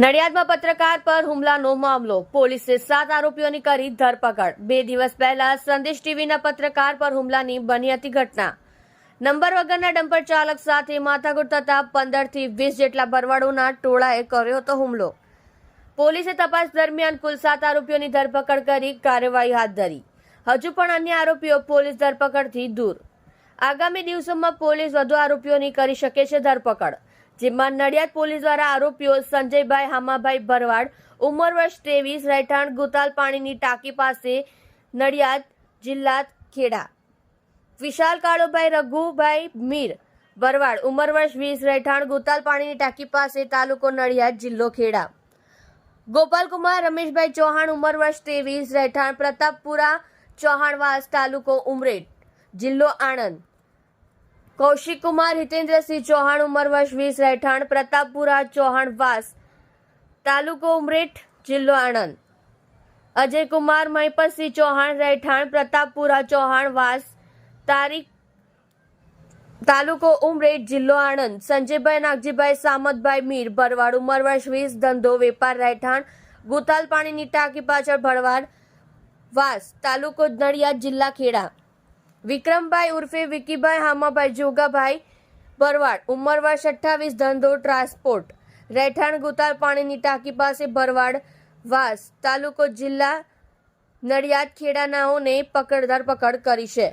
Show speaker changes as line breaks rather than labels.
નડિયાદમાં પત્રકાર પર હુમલાનો મામલો. પોલીસે સાત આરોપીઓની કરી ધરપકડ. બે દિવસ પહેલા સંદેશ ટીવીના પત્રકાર પર હુમલાની બની હતી ઘટના. નંબર વગરના ડમ્પર ચાલક સાથે માથાકૂટ થતા પંદરથી વીસ જેટલા ભરવાડોના ટોળાએ કર્યો હતો હુમલો. પોલીસે તપાસ દરમિયાન કુલ સાત આરોપીઓની ધરપકડ કરી કાર્યવાહી હાથ ધરી. હજુ પણ અન્ય આરોપીઓ પોલીસ ધરપકડથી દૂર. આગામી દિવસોમાં પોલીસ વધુ આરોપીઓની કરી શકે છે ધરપકડ. જેમાં નડિયાદ પોલીસ દ્વારા આરોપીઓ સંજયભાઈ હામાભાઈ ભરવાડ, ઉંમર વર્ષ ત્રેવીસ, રહેઠાણ ગુતાલ પાણીની ટાંકી પાસે નડિયાદ જિલ્લા ખેડા. વિશાલ કાળુભાઈ, રઘુભાઈ મીર ભરવાડ, ઉંમર વર્ષ વીસ, રહેઠાણ ગુતાલ પાણીની ટાંકી પાસે તાલુકો નડિયાદ જિલ્લો ખેડા. ગોપાલકુમાર, રમેશભાઈ ચૌહાણ, ઉંમર વર્ષ ત્રેવીસ, રહેઠાણ પ્રતાપપુરા ચૌહાણવાસ તાલુકો ઉમરેઠ જિલ્લો આણંદ. કૌશિકકુમાર હિતેન્દ્રસિંહ ચૌહાણ ઉંમર વર્ષ વીસ રહેઠાણ પ્રતાપપુરા ચૌહાણવાસ તાલુકો ઉમરેઠ જિલ્લો આણંદ અજયકુમાર મહિપતસિંહ ચૌહાણ રહેઠાણ પ્રતાપપુરા ચૌહાણવાસ તારીખ તાલુકો ઉમરેઠ જિલ્લો આણંદ સંજયભાઈ નાગજીભાઈ સામતભાઈ મીર ભરવાડ ઉંમર વર્ષ વીસ ધંધો વેપાર રહેઠાણ ગુતાલ પાણીની ટાંકી પાછળ ભરવાડ વાસ તાલુકો નડિયાદ જિલ્લા ખેડા વિક્રમભાઈ ઉર્ફે વિકીભાઈ હામાભાઈ જોગાભાઈ ભરવાડ ઉંમર વર્ષ અઠ્ઠાવીસ ધંધો ટ્રાન્સપોર્ટ, રહેઠાણ ગુતાર પાણીની ટાંકી પાસે ભરવાડ વાસ, તાલુકો જિલ્લા નડિયાદ ખેડાનાઓને પકડ ધરપકડ કરી છે.